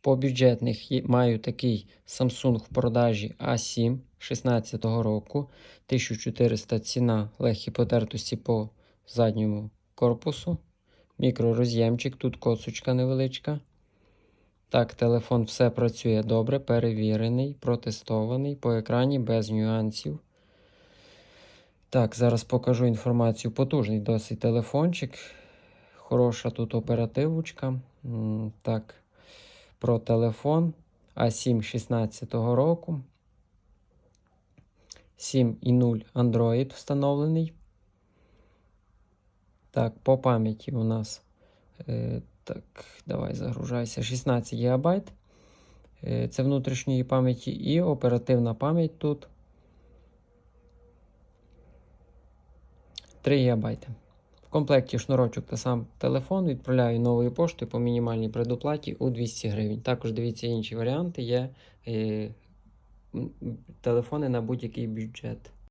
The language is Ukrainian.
По бюджетних маю такий Samsung в продажі A7 16 року. 1400 ціна легкі потертості по задньому корпусу. Мікророз'ємчик, тут косочка невеличка. Так, телефон все працює добре, перевірений, протестований по екрані без нюансів. Так, зараз покажу інформацію. Потужний досить телефончик. Хороша тут оперативочка. Так, про телефон A7 16 року. 7.0 Android встановлений. Так, по пам'яті у нас. Е, так, давай загружайся. 16 ГБ. Е, це внутрішньої пам'яті і оперативна пам'ять тут 3 ГБ. В комплекті шнурочок та сам телефон відправляю новою поштою по мінімальній предоплаті у 200 гривень. Також дивіться інші варіанти. Є е, телефони на будь-який бюджет.